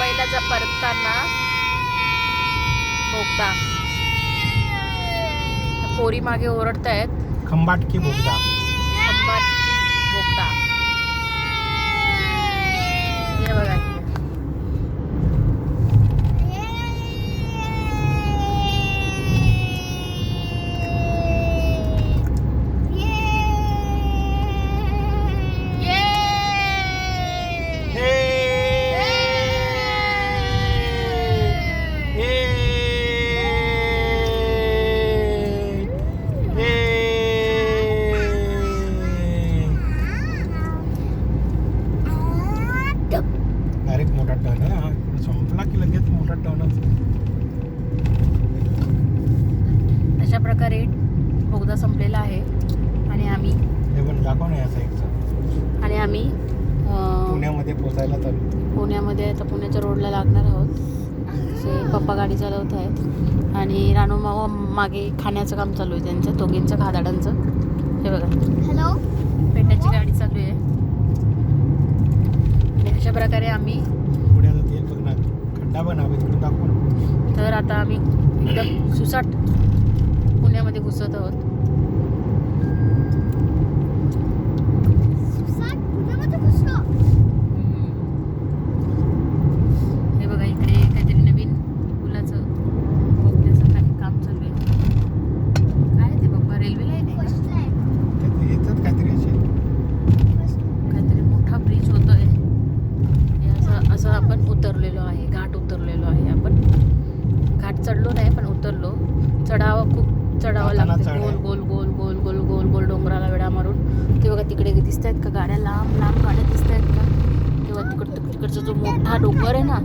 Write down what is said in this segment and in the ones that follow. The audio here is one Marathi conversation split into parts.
मुंबईला जा परतताना बोगदा. पोरी मागे ओरडतायत. खंबाटकी बोगदा. अशा प्रकारे बोगदा संपलेला आहे. आणि आम्ही हे आणि आम्ही पुण्यामध्ये पोचायला पुण्यामध्ये आता पुण्याच्या रोडला लागणार आहोत. असे पप्पा गाडी चालवत आहेत. आणि रानू मामा मागे खाण्याचं काम चालू आहे त्यांचं दोघींचं खादाडांचं. हे बघा. हॅलो पेंड्याची गाडी चालू आहे. आणि अशा प्रकारे आम्ही. तर आता आम्ही एकदम सुसाट पुण्यामध्ये घुसत आहोत. हे बघा इकडे काहीतरी नवीन पुलाचं बोगद्याचं काही काम चालू आहे. काय आहे ते बाप्पा रेल्वे लाईन आहे का? बसलाय ते- याच्यात काहीतरी मोठा ब्रिज होतोय. हे असं असं आपण उतरलेलो आहे. घाट उतरलेलो आहे आपण. घाट चढलो नाही पण उतरलो. चढावं खूप चढावं लागतं. गोल गोल गोल गोल गोल गोल गोल डोंगराला वेळा मारून ते बघा तिकडे दिसत आहेत का? गाड्या लांब लांब गाड्या दिसत आहेत का? तेव्हा तिकड तिकडचा जो मोठा डोंगर आहे ना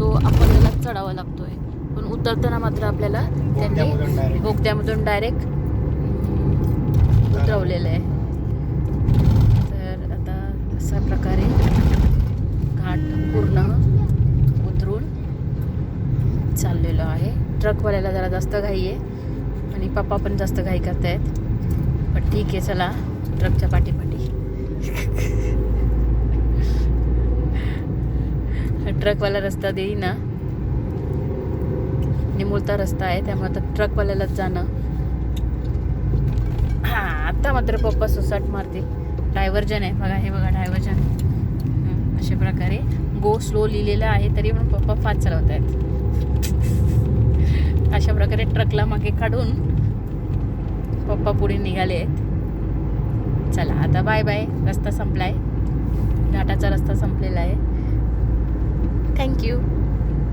तो आपल्याला चढावा लागतोय. पण उतरताना मात्र आपल्याला त्यांनी. बोगद्यामधून डायरेक्ट उतरवलेलं आहे. तर आता अशा प्रकारे घाट पूर्ण उतरून चाललेलो आहे. ट्रकवाल्याला जरा जास्त घाई आहे. आणि पप्पा पण जास्त घाई करतायत. पण ठीक आहे चला. ट्रकच्या पाठीपाठी ट्रकवाला रस्ता देईना. निमुळता रस्ता आहे त्यामुळे आता ट्रकवाल्यालाच जाणं. हां आता मात्र पप्पा सुसाट मारतील. डायव्हर्जन आहे बघा हे बघा डायव्हर्जन अशा प्रकारे. गो स्लो लिहिलेलं आहे तरी पण पप्पा फास्ट चालवत आहेत अशा प्रकारे ट्रकला मागे काढून पप्पा पुढे निघाले आहेत. चला आता बाय बाय रस्ता संपलाय. घाटाचा रस्ता संपलेला आहे. थँक्यू